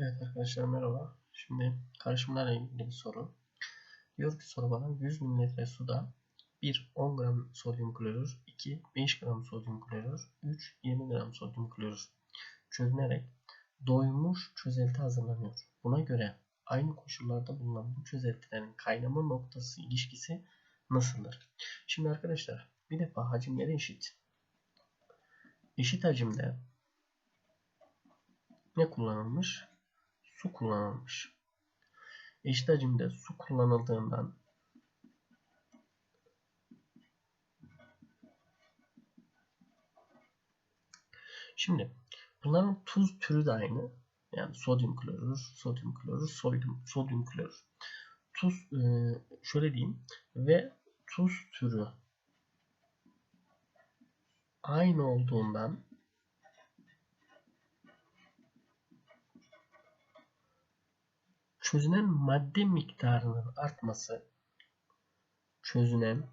Evet arkadaşlar merhaba. Şimdi karışımlarla ilgili bir soru. Diyor ki soru bana 100 mililitre suda 1 10 gram sodyum klorür, 2 5 gram sodyum klorür, 3 20 gram sodyum klorür çözünerek doymuş çözelti hazırlanıyor. Buna göre aynı koşullarda bulunan bu çözeltilerin kaynama noktası ilişkisi nasıldır? Şimdi arkadaşlar bir defa hacimleri eşit. Eşit hacimde ne kullanılmış? Su kullanılmış. Eşit hacimde su kullanıldığından Şimdi bunların tuz türü de aynı. Yani sodyum klorür, sodyum klorür, sodyum, sodyum klorür. Tuz e, şöyle diyeyim ve tuz türü aynı olduğundan çözünen madde miktarının artması. Çözünen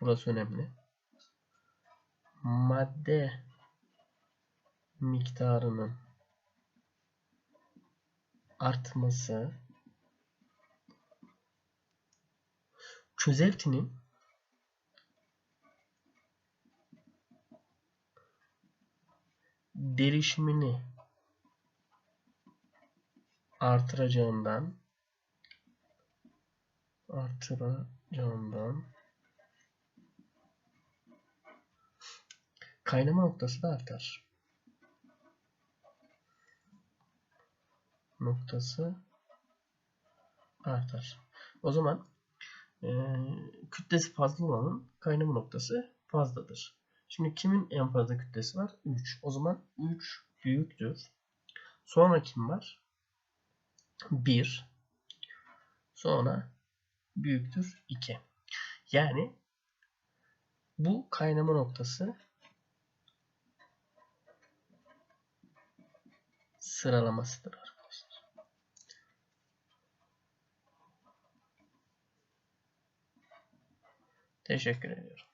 burası önemli. Madde miktarının artması. Çözeltinin derişimini artıracağından artıracağından kaynama noktası da artar. Noktası artar. O zaman e, kütlesi fazla olanın kaynama noktası fazladır. Şimdi kimin en fazla kütlesi var? 3. O zaman 3 büyüktür. Sonra kim var? 1 sonra büyüktür 2. Yani bu kaynama noktası sıralamasıdır arkadaşlar. Teşekkür ediyorum.